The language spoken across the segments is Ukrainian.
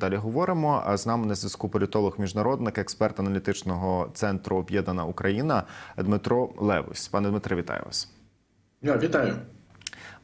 Далі говоримо. З нами на зв'язку політолог, міжнародник, експерт аналітичного центру Об'єднана Україна Дмитро Левусь. Пане Дмитре, вітаю вас. Я, вітаю.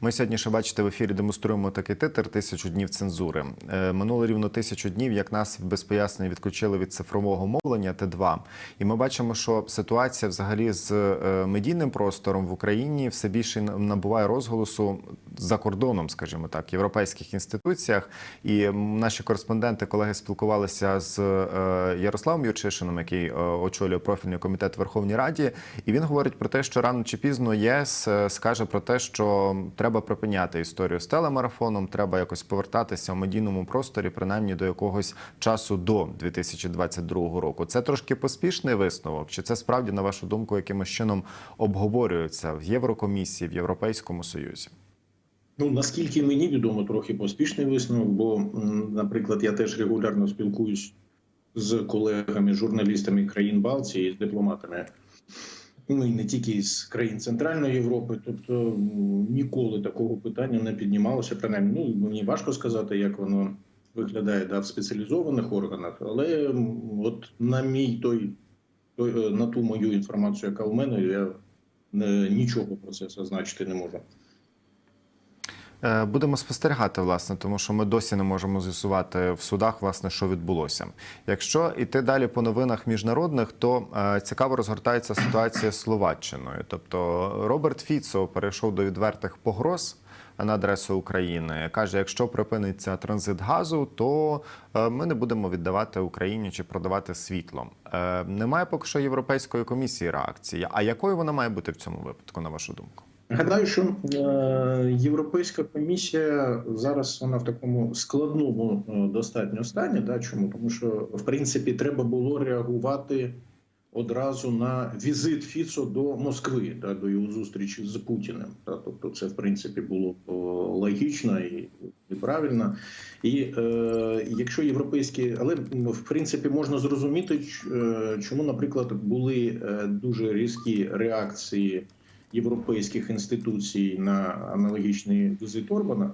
Ми сьогодні ще бачите в ефірі демонструємо такий титр тисячу днів цензури. Е, Минуло рівно тисячу днів, як нас без пояснень відключили від цифрового мовлення Т2. І ми бачимо, що ситуація взагалі з е, медійним простором в Україні все більше набуває розголосу за кордоном, скажімо так, в європейських інституціях. І наші кореспонденти, колеги спілкувалися з е, Ярославом Юрчишином, який очолює профільний комітет в Верховній Раді, і він говорить про те, що рано чи пізно єС скаже про те, що треба припиняти історію з телемарафоном, треба якось повертатися в медійному просторі, принаймні до якогось часу до 2022 року. Це трошки поспішний висновок, чи це справді, на вашу думку, якимось чином обговорюється в Єврокомісії, в Європейському Союзі? Ну наскільки мені відомо, трохи поспішний висновок, бо, наприклад, я теж регулярно спілкуюсь з колегами, журналістами країн Балтії, з дипломатами. Ну і не тільки з країн Центральної Європи, тобто ніколи такого питання не піднімалося. Принаймні, ну мені важко сказати, як воно виглядає да, в спеціалізованих органах, але от на мій той, той е, на ту мою інформацію, яка в мене, я е, нічого про це зазначити не можу. Е, Будемо спостерігати, власне, тому що ми досі не можемо з'ясувати в судах, власне, що відбулося. Якщо йти далі по новинах міжнародних, то е, цікаво розгортається ситуація з Словаччиною. Тобто Роберт Фіцо перейшов до відвертих погроз на адресу України. каже: якщо припиниться транзит газу, то е, ми не будемо віддавати Україні чи продавати світло. Немає поки що європейської комісії реакції. А якою вона має бути в цьому випадку, на вашу думку? Гадаю, що е, Європейська комісія зараз вона в такому складному е, достатньо стані. Да? Чому? Тому що в принципі треба було реагувати одразу на візит Фіцо до Москви, да? до його зустрічі з Путіним. Да? Тобто, це в принципі було о, логічно і, і правильно. І е, якщо європейські, але в принципі можна зрозуміти, е, чому, наприклад, були е, дуже різкі реакції європейських інституцій на аналогічний візит Орбана,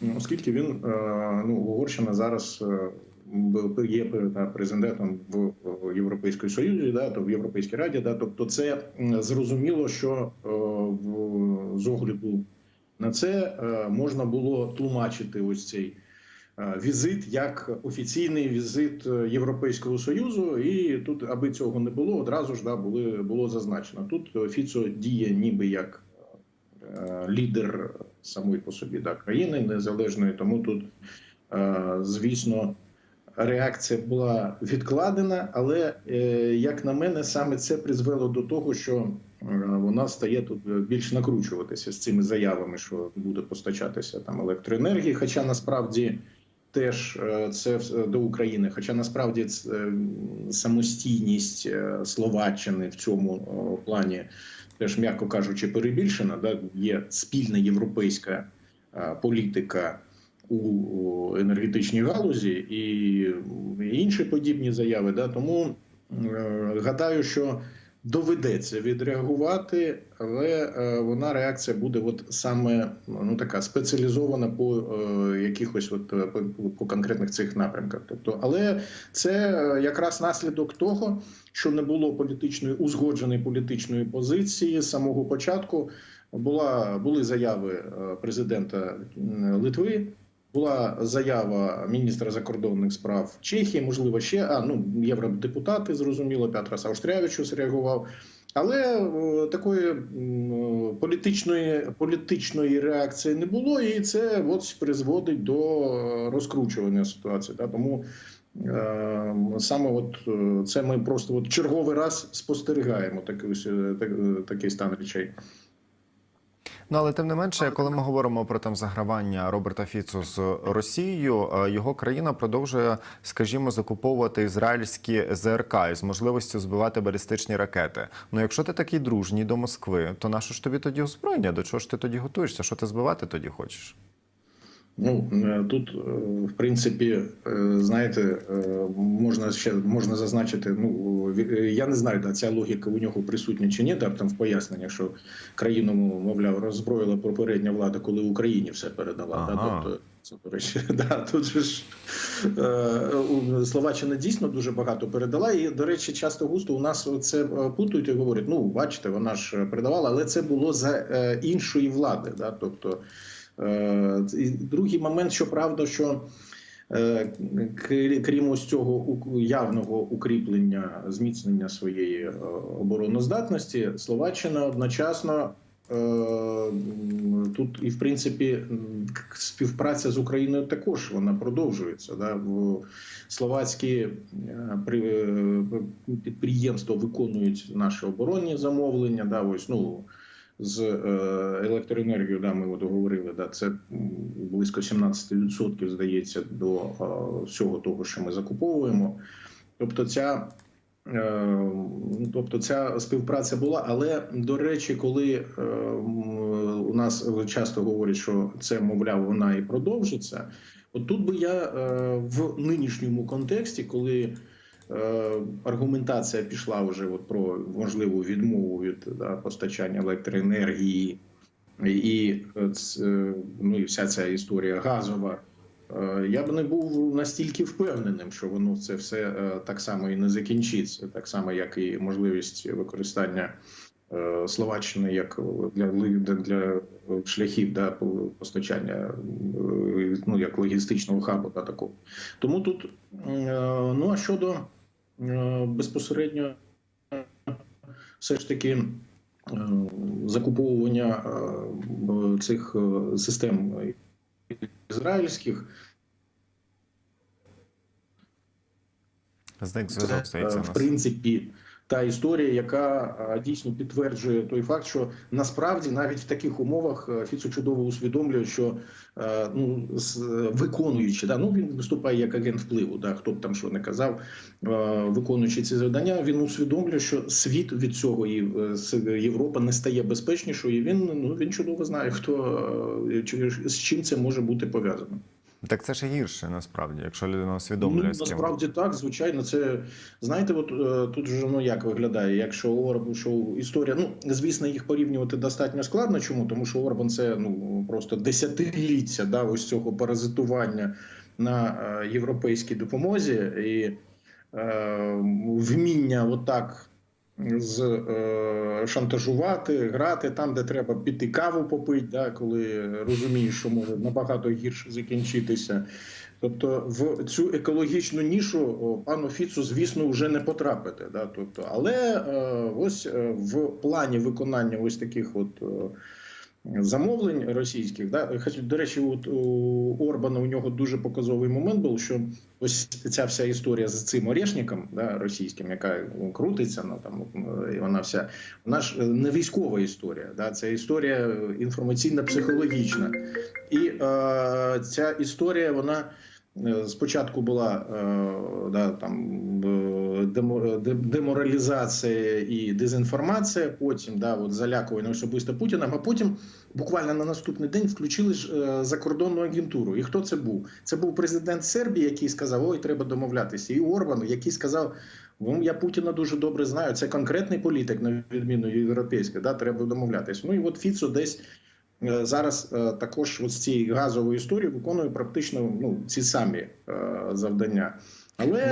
ну, оскільки він е, ну Угорщина зараз е, є президентом в Європейському Союзі, да, то в Європейській Раді, да, тобто це зрозуміло, що е, з огляду на це е, можна було тлумачити ось цей. Е, Візит як офіційний візит е, Європейського союзу, і тут, аби цього не було, одразу ж да були було зазначено. Тут Фіцо діє ніби як е, лідер самої по собі да, країни незалежної. Тому тут, звісно, реакція була відкладена, але як на мене, саме це призвело до того, що вона стає тут більш накручуватися з цими заявами, що буде постачатися там електроенергії. Хоча насправді теж е, це до України. Хоча насправді е, самостійність е, Словаччини в цьому плані теж, м'яко кажучи, перебільшена. Да? Є спільна європейська політика у енергетичній галузі і інші подібні заяви. Да? Тому гадаю, що доведеться відреагувати, але е, вона реакція буде от саме ну така спеціалізована по е, якихось от е, по, по конкретних цих напрямках. Тобто, але це е, якраз наслідок того, що не було політичної узгодженої політичної позиції з самого початку. Була були заяви президента Литви. Була заява міністра закордонних справ Чехії, можливо, ще а ну євродепутати, зрозуміло, Петрас Авштрявичус реагував. Але е, такої політичної політичної реакції не було, і це от призводить до е, розкручування ситуації. Да? Тому е, саме от е, це ми просто от черговий раз спостерігаємо такий, так- такий стан речей. Ну але тим не менше, коли ми говоримо про там загравання Роберта Фіцу з Росією, е, його країна продовжує, скажімо, закуповувати ізраїльські ЗРК із можливістю збивати балістичні ракети. Ну, якщо ти такий дружній до Москви, то нащо ж тобі тоді озброєння? До чого ж ти тоді готуєшся? Що ти збивати тоді хочеш? Ну е, тут, е, в принципі, е, знаєте, можна ще можна зазначити. Ну я не знаю, да, ця логіка у нього присутня чи ні. Там, там в поясненнях, що країну, мовляв, роззброїла попередня влада, коли Україні все передала. Ага. Да, тобто Це, до речі, да, тут же ж е, Словаччина дійсно дуже багато передала. І, до речі, часто густо у нас це плутають і говорять: ну, бачите, вона ж передавала, але це було за е, іншої влади. Да? Тобто, і другий момент, що правда, що. е, Крім ось цього явного укріплення, зміцнення своєї е, обороноздатності, Словаччина одночасно е, тут і в принципі співпраця з Україною також вона продовжується. Да? В словацькі е, при- е, підприємства виконують наші оборонні замовлення. Да? Ось ну. З е, електроенергією, да, ми от говорили, да, це близько 17% здається до е, всього того, що ми закуповуємо. Тобто, ця Е, ну, Тобто ця співпраця була, але до речі, коли у нас часто говорять, що це мовляв, вона і продовжиться. От тут би я в нинішньому контексті, коли аргументація пішла вже от про можливу відмову від да, постачання електроенергії, і, е, ну, і вся ця історія газова. Е, Я б не був настільки впевненим, що воно це все е, так само і не закінчиться, так само, як і можливість використання е, Словаччини як для для- шляхів да, постачання, е, ну як логістичного хабу та такого. Тому тут е, ну а щодо е, безпосередньо все ж таки е, закуповування е, цих е, систем ізраїльських. Зник зв'язок здається е, в принципі та історія, яка е, дійсно підтверджує той факт, що насправді навіть в таких умовах е, Фіцо чудово усвідомлює, що е, ну з- виконуючи, да, ну він виступає як агент впливу, да, хто б там що не казав, е, виконуючи ці завдання, він усвідомлює, що світ від цього і е, Європа не стає безпечнішою. І він ну він чудово знає, хто е, з чим це може бути пов'язано. Так це ж гірше насправді, якщо людина усвідомлює Ну, насправді так, звичайно, це знаєте, от е, тут же ну як виглядає, якщо Орбан, що історія, ну звісно, їх порівнювати достатньо складно. Чому? Тому що Орбан це ну просто десятиліття да, ось цього паразитування на е, європейській допомозі і е, вміння отак. З е, шантажувати, грати там, де треба піти каву попити, да, коли розумієш, що може набагато гірше закінчитися. Тобто в цю екологічну нішу пану Фіцу, звісно, вже не потрапити. Да? Тобто, але е, ось е, в плані виконання ось таких от. Замовлень російських, да до речі, от у Орбана у нього дуже показовий момент був, що ось ця вся історія з цим орешником, да, російським, яка крутиться, ну там вона вся вона ж е, не військова історія, да, це історія інформаційно-психологічна. І е, ця історія, вона спочатку була е, да, там, е, демо- де- деморалізація і дезінформація, потім да, от залякування особисто Путіним, а потім буквально на наступний день включили ж е, закордонну агентуру. І хто це був? Це був президент Сербії, який сказав: Ой, треба домовлятися. І Орбан, який сказав. Ну, я Путіна дуже добре знаю. Це конкретний політик, на відміну від європейського, да, треба домовлятися. Ну і от Фіцо десь е, зараз е, також з цієї газової історії виконує практично ну, ці самі е, завдання. Але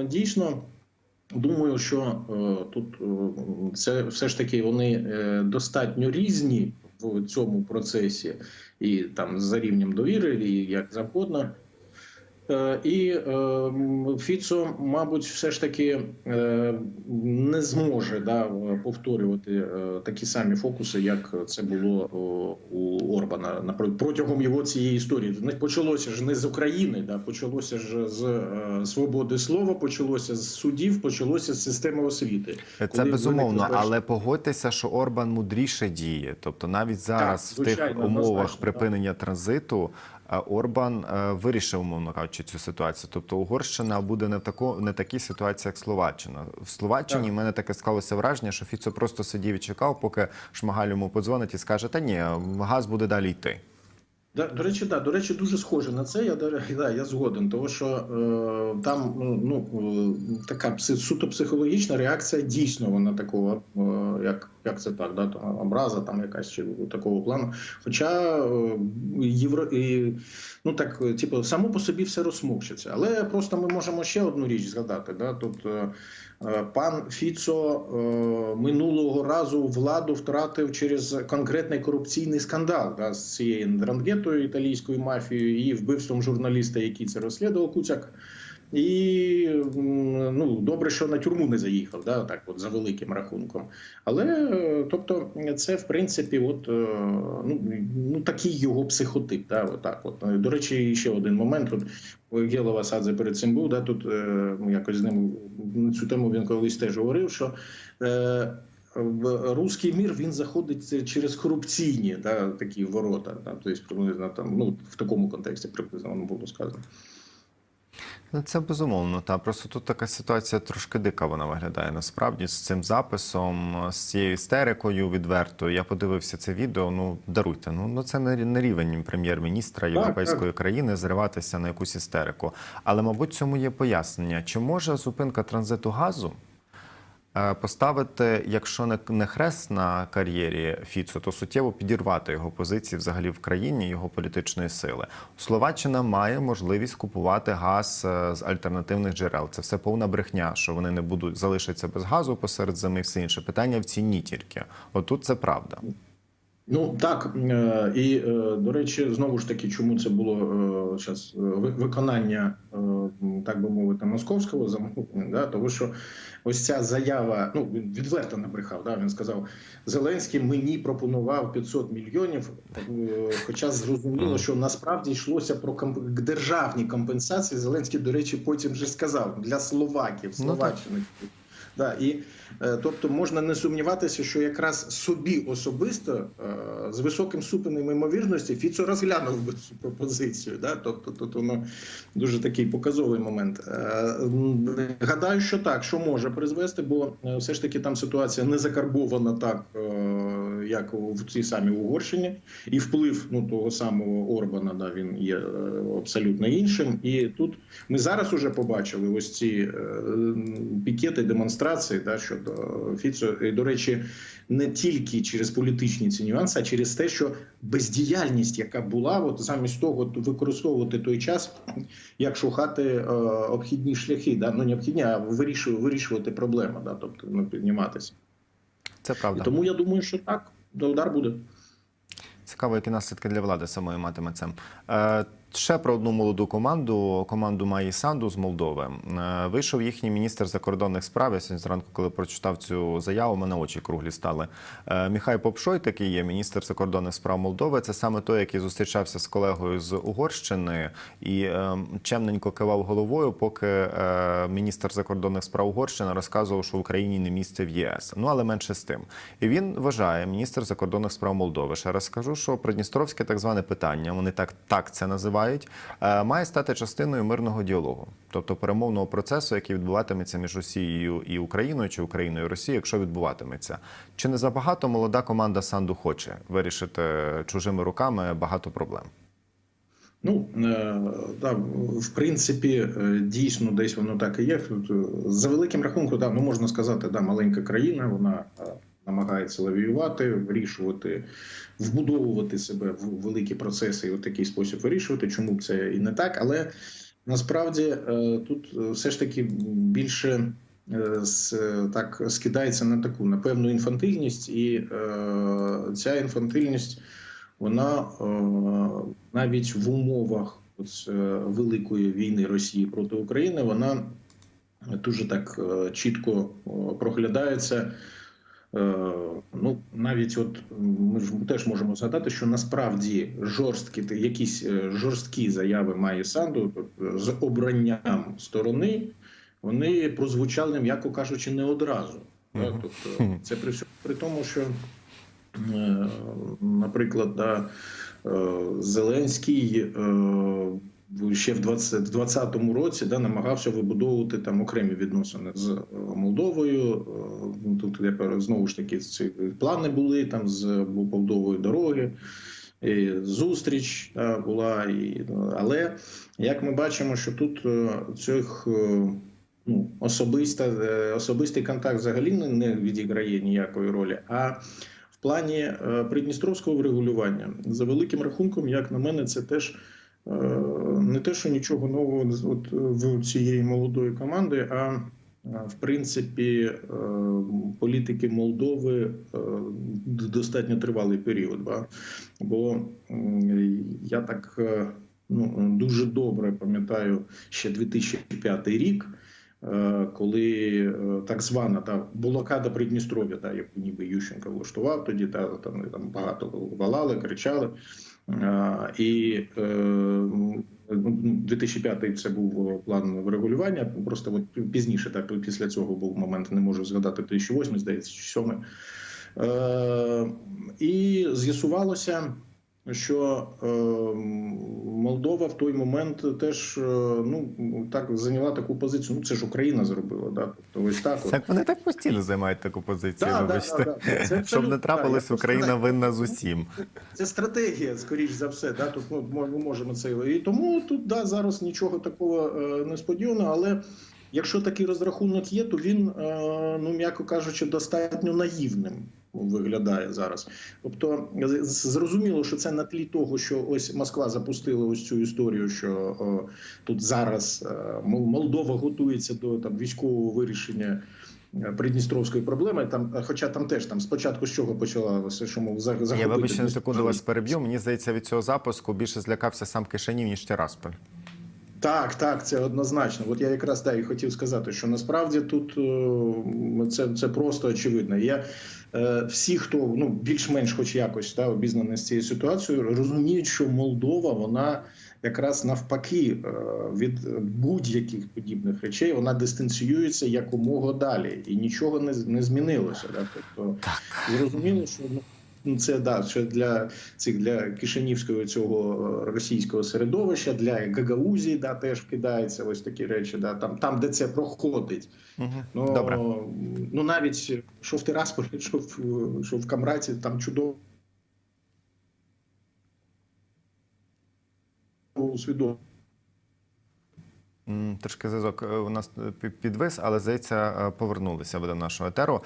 е, дійсно. Думаю, що е, тут е, це все ж таки вони е, достатньо різні в цьому процесі, і там за рівнем довіри, і як завгодно. Е, І е, Фіцо, мабуть, все ж таки е, не зможе да, повторювати такі самі фокуси, як це було у Орбана протягом його цієї історії. Не почалося ж не з України, да, почалося ж з свободи слова, почалося з судів, почалося з системи освіти. Це безумовно, виникли але погодьтеся, що Орбан мудріше діє. Тобто, навіть зараз в тих умовах однозначно, припинення транзиту е, Орбан е, вирішив, умовно кажучи, цю ситуацію. Тобто Угорщина буде не в таку не такій ситуації, як Словаччина. В Словаччині Так. в мене таке склалося враження, що Фіцо просто сидів і чекав, поки Шмигаль йому подзвонить і скаже: Та ні, газ буде далі йти. Да, до речі, да, до речі, дуже схоже на це. Я до да, я згоден, тому що е, там ну е, така суто психологічна реакція дійсно вона такого, е, як як це так, да, там образа там якась чи такого плану. Хоча євро і, ну так, типу, само по собі все розсмокчиться. Але просто ми можемо ще одну річ згадати. Да? Тут е, е, пан Фіцо минулого разу владу втратив через конкретний корупційний скандал да, з цією дрангетою італійською мафією і вбивством журналіста, який це розслідував Куцяк. І ну добре, що на тюрму не заїхав, да, так от за великим рахунком. Але тобто, це в принципі, от е, ну, ну такий його психотип. Да, отак. От Е, до речі, ще один момент. От Гелова Садзе перед цим був. Да, тут е, якось з ним на цю тему він колись теж говорив, що. В руський мір він заходить через корупційні да, такі ворота. Да, тобто приблизно там ну в такому контексті приблизно воно було сказано. Ну, Це безумовно. Та просто тут така ситуація трошки дика вона виглядає насправді з цим записом, з цією істерикою відвертою. Я подивився це відео. Ну даруйте. Ну ну це не не рівень прем'єр-міністра європейської країни зриватися на якусь істерику. Але мабуть, цьому є пояснення. Чи може зупинка транзиту газу? Е, Поставити, якщо не, хрест на кар'єрі Фіцо, то суттєво підірвати його позиції взагалі в країні, його політичної сили. Словаччина має можливість купувати газ е, з альтернативних джерел. Це все повна брехня, що вони не будуть залишаться без газу посеред зими. Все інше питання в ціні тільки. Отут це правда. Ну так е, і е, до речі, знову ж таки, чому це було щас, е, ви- виконання, так би мовити, московського замовлення, да, тому що ось ця заява, ну він відверто набрехав. Да, він сказав: Зеленський мені пропонував 500 мільйонів. Хоча зрозуміло, що насправді йшлося про державні компенсації. Зеленський, до речі, потім вже сказав для словаків, Ну, словаччини. Да, і е, тобто можна не сумніватися, що якраз собі особисто е, з високим ступенем ймовірності Фіцо розглянув би цю пропозицію. Да? Тобто тут воно дуже такий показовий момент. Е, Гадаю, що так, що може призвести, бо все ж таки там ситуація не закарбована так, як в цій самій Угорщині, і вплив ну того самого Орбана, да, він є абсолютно іншим. І тут ми зараз уже побачили ось ці пікети, демонстрації да, щодо Фіцо. І, до речі, не тільки через політичні ці нюанси, а через те, що бездіяльність, яка була, от замість того використовувати той час, як шукати е, обхідні шляхи, да? ну не обхідні, а вирішувати, вирішувати проблеми, да? тобто ну, підніматися. Це І правда. тому я думаю, що так, удар буде. Цікаво, які наслідки для влади самої матиме це. Ще про одну молоду команду, команду Маї Санду з Молдови. Е, Вийшов їхній міністр закордонних справ. Я сьогодні зранку, коли прочитав цю заяву, мене очі круглі стали. Е, Міхай Попшой, такий є міністр закордонних справ Молдови. Це саме той, який зустрічався з колегою з Угорщини і е, чемненько кивав головою, поки міністр закордонних справ Угорщини розказував, що в Україні не місце в ЄС. Ну але менше з тим. І він вважає, міністр закордонних справ Молдови. Ще раз скажу, що придністровське так зване питання, вони так, так це називають, е, має стати частиною мирного діалогу, тобто перемовного процесу, який відбуватиметься між Росією і Україною чи Україною і Росією, якщо відбуватиметься. Чи не забагато молода команда Санду хоче вирішити чужими руками багато проблем? Ну е, да, в принципі, е, дійсно, десь воно так і є. За великим рахунком, да, ну можна сказати, да, маленька країна, вона намагається лавіювати, вирішувати, вбудовувати себе в великі процеси і в такий спосіб вирішувати. Чому б це і не так? Але насправді е, тут е, все ж таки більше. е, Так скидається на таку на певну інфантильність, і ця інфантильність вона навіть в умовах от, великої війни Росії проти України вона дуже так чітко проглядається. Е, Ну, навіть от ми ж теж можемо згадати, що насправді жорсткі якісь е, жорсткі заяви має Санду тобто, з обранням сторони, вони прозвучали, м'яко кажучи, не одразу. Мгм. Тобто, це при всьому при тому, що Е, наприклад, да, е, Зеленський е, ще в 20 2020 році да, намагався вибудовувати там окремі відносини з е, Молдовою. Е, ну, Тут я знову ж таки ці плани були там з побудовою дороги. І зустріч да, була, і, але як ми бачимо, що тут е, цих е, ну, особиста, е, особистий контакт взагалі не- відіграє ніякої ролі. А в плані е, придністровського врегулювання, за великим рахунком, як на мене, це теж е, не те, що нічого нового от, в цієї молодої команди, а е, в принципі, е, політики Молдови е, достатньо тривалий період. Бо я так е, ну, дуже добре пам'ятаю ще 2005 рік, е, коли е, так звана та блокада Придністров'я, та, яку ніби Ющенко влаштував тоді, та, там, там багато валали, кричали. Е, І е, ну, 2005 це був план врегулювання. Просто от пізніше, так після цього був момент, не можу згадати 2008, здається, чи 7. Е, і з'ясувалося, що е, Молдова в той момент теж е, ну так зайняла таку позицію. Ну це ж Україна зробила, да. Тобто ось так. от. Так вони так постійно займають таку позицію, Да, да, вибачте. да, да. Це Щоб не трапилось, Україна просто- винна з усім. Це стратегія, скоріш за все. Да? Тут ну, ми ми можемо це і тому тут да, зараз нічого такого е, несподіваного, але якщо такий розрахунок є, то він, е, ну м'яко кажучи, достатньо наївним виглядає зараз. Тобто, зрозуміло, що це на тлі того, що ось Москва запустила ось цю історію, що е, тут зараз е, Мол- Молдова готується до там військового вирішення. е, Придністровської проблеми там, е, хоча там теж там спочатку з чого почалося, що мов за- Я вибачте на секунду вас переб'ю. Мені здається, від цього запуску більше злякався сам Кишинів, ніж Тирасполь. Так, так, це однозначно. От я якраз да, і хотів сказати, що насправді тут е, це, це просто очевидно. Я е, всі, хто ну більш-менш, хоч якось та обізнаний з цією ситуацією, розуміють, що Молдова вона якраз навпаки е, від будь-яких подібних речей вона дистанціюється якомога далі, і нічого не, не змінилося. Да? Тобто зрозуміло, що. Ну, це да, що для цих для кишинівського цього е, російського середовища, для Гагаузії, да, теж вкидається ось такі речі, да, там, там, де це проходить. Угу. Ну, Добре. ну навіть що в Тирасполі, що в, що в Камраті, там чудово усвідомлено. Трошки зв'язок е, у нас е, підвис, але здається, е, повернулися ви до нашого етеру.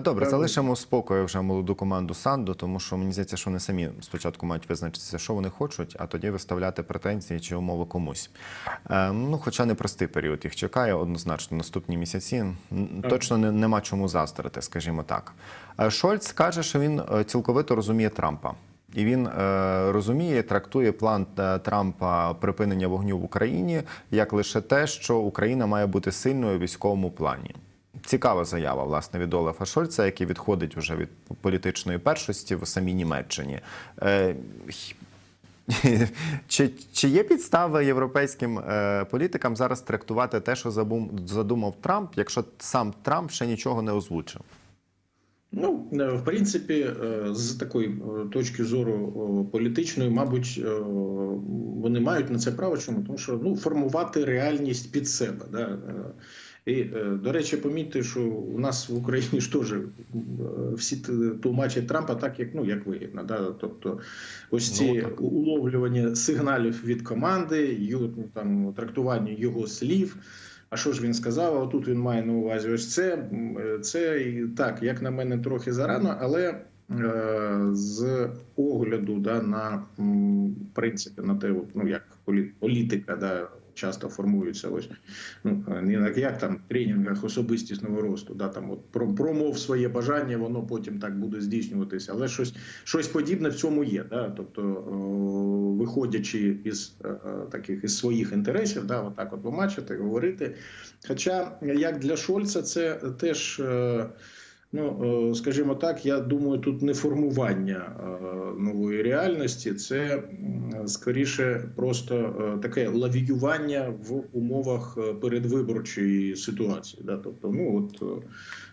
Добре, залишимо спокою вже молоду команду Санду, тому що мені здається, що вони самі спочатку мають визначитися, що вони хочуть, а тоді виставляти претензії чи умови комусь. Ну, хоча непростий період їх чекає, однозначно, наступні місяці. Точно не, нема чому заздрити, скажімо так. Шольц каже, що він цілковито розуміє Трампа. І він е, розуміє, трактує план е, Трампа припинення вогню в Україні як лише те, що Україна має бути сильною у військовому плані. Цікава заява власне від Олафа Шольца, який відходить вже від політичної першості в самій Німеччині. Е, чи, чи є підстави європейським політикам зараз трактувати те, що задумав Трамп, якщо сам Трамп ще нічого не озвучив? Ну, е, в принципі, е, з такої е, точки зору політичної, мабуть, вони мають на це право. Чому? Тому що ну, формувати реальність під себе. Да? І, до речі, помітьте, що у нас в Україні ж теж всі тлумачать Трампа так, як ну як вигідно. Да? Тобто, ось ці Ну, уловлювання сигналів від команди, ну, там трактування його слів. А що ж він сказав? А тут він має на увазі ось це. Це і так, як на мене, трохи зарано, але е, з огляду да, на в принципі на те, ну як полі- політика, да, часто формується ось ну як, там в тренінгах особистісного росту, да там от про промов своє бажання, воно потім так буде здійснюватися, але щось щось подібне в цьому є. Да? Тобто, виходячи із е, е, таких із своїх інтересів, да, отак от помачити, говорити. Хоча як для Шольца, це теж. Ну, е, скажімо так, я думаю, тут не формування е, нової реальності, це скоріше просто е, таке лавіювання в умовах передвиборчої ситуації. Да? Тобто, ну от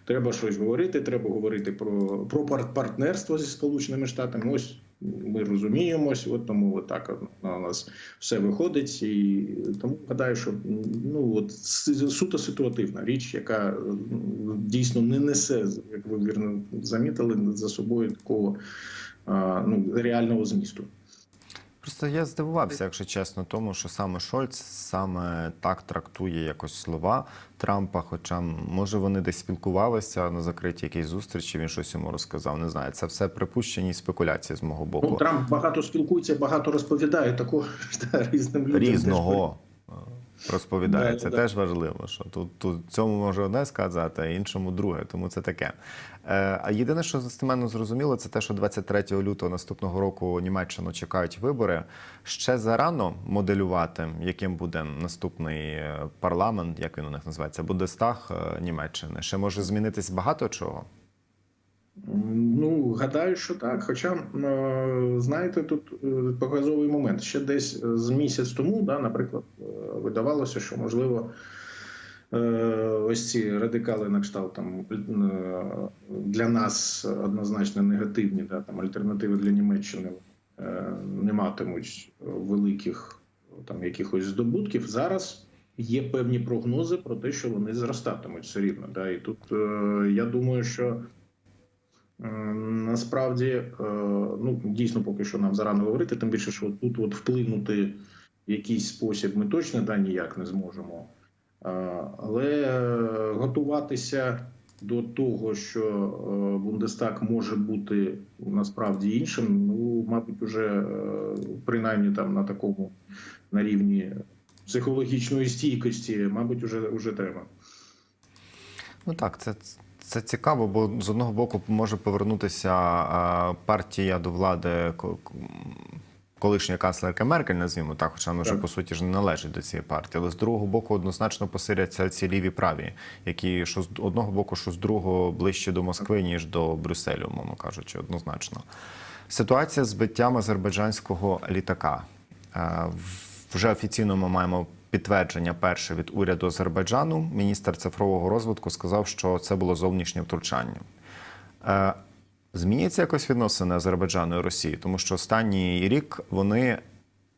треба щось говорити, треба говорити про, про пар- партнерство зі Сполученими Штатами. Ось ми розуміємось, от тому от так у нас все виходить, і тому гадаю, що ну от суто ситуативна річ, яка е, дійсно не несе, як ви вірно замітили, за собою такого ну реального змісту. Просто я здивувався, якщо чесно, тому що саме Шольц саме так трактує якось слова Трампа. Хоча може вони десь спілкувалися на закритій якійсь зустрічі. Він щось йому розказав. Не знаю. Це все припущені спекуляції з мого боку. Ну, Трамп багато спілкується, багато розповідає такого різним людям. різного е, розповідає. Да, Це да. теж важливо. Що тут, тут цьому може одне сказати, а іншому друге. Тому це таке. Е, а єдине, що достеменно зрозуміло, це те, що 23 лютого наступного року Німеччину чекають вибори. Ще зарано моделювати, яким буде наступний е, парламент, як він у них називається, Бундестаг е, Німеччини. Ще може змінитись багато чого. Ну, гадаю, що так. Хоча, е, знаєте, тут е, показовий момент. Ще десь з місяць тому, да, наприклад, е, видавалося, що можливо. е, Ось ці радикали на кшталт там е, для нас однозначно негативні, да, там альтернативи для Німеччини е, не матимуть великих там якихось здобутків. Зараз є певні прогнози про те, що вони зростатимуть все рівно. Да. І тут е, я думаю, що Е, Насправді, е, ну дійсно, поки що нам зарано говорити, тим більше, що тут от вплинути в якийсь спосіб ми точно да, ніяк не зможемо. Е, Але е, готуватися до того, що Бундестаг може бути насправді іншим, ну, мабуть, уже принаймні там на такому на рівні психологічної стійкості, мабуть, уже, уже треба. Ну так, це, це цікаво, бо з одного боку може повернутися партія до влади ко- ко- колишня канцлерка Меркель, назвімо так, хоча вона вже по суті ж не належить до цієї партії. Але з другого боку однозначно посиляться ці ліві праві, які що з одного боку, що з другого ближче до Москви, ніж до Брюсселю, мовно кажучи, однозначно. Ситуація з збиттям азербайджанського літака. Вже офіційно ми маємо підтвердження перше від уряду Азербайджану. Міністр цифрового розвитку сказав, що це було зовнішнє втручання. Е, Зміняться якось відносини Азербайджану і Росії, тому що останній рік вони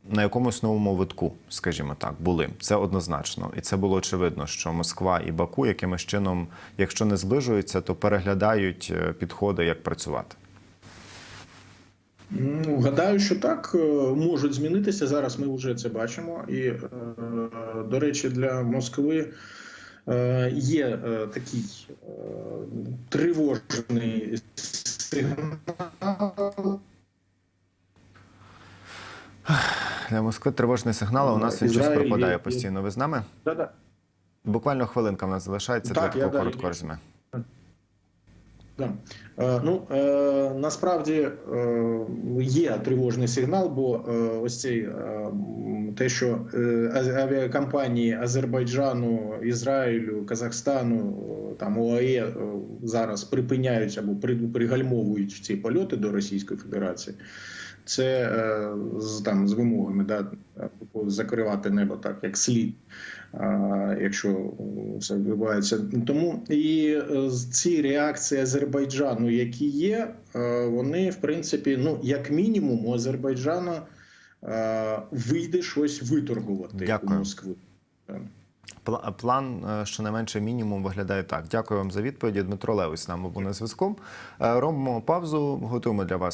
на якомусь новому витку, скажімо так, були. Це однозначно. І це було очевидно, що Москва і Баку якимось чином, якщо не зближуються, то переглядають е, підходи, як працювати. Ну, гадаю, що так е, можуть змінитися. Зараз ми вже це бачимо. І, е, до речі, для Москви е, є такий тривожний сигнал. Для Москви тривожний сигнал. а У нас він щось пропадає постійно. Ви з нами? Да-да. Буквально хвилинка в нас залишається. Так, Так, я коротко, далі. коротко резюме. Да. Е, Ну е, насправді е, є тривожний сигнал, бо е, ось цей е, те, що е, авіакомпанії Азербайджану, Ізраїлю, Казахстану, там ОАЕ зараз припиняють або при- пригальмовують ці польоти до Російської Федерації. Це з там з вимогами да, типу, закривати небо так, як слід, якщо все відбувається. Тому і е, ці реакції Азербайджану, які є, е, вони в принципі, ну як мінімум, у Азербайджану е, вийде щось виторгувати Дякую. у Москву. Пла- План, щонайменше мінімум, виглядає так. Дякую вам за відповіді. Дмитро Левий з нами був на зв'язку. Робимо паузу, готуємо для вас.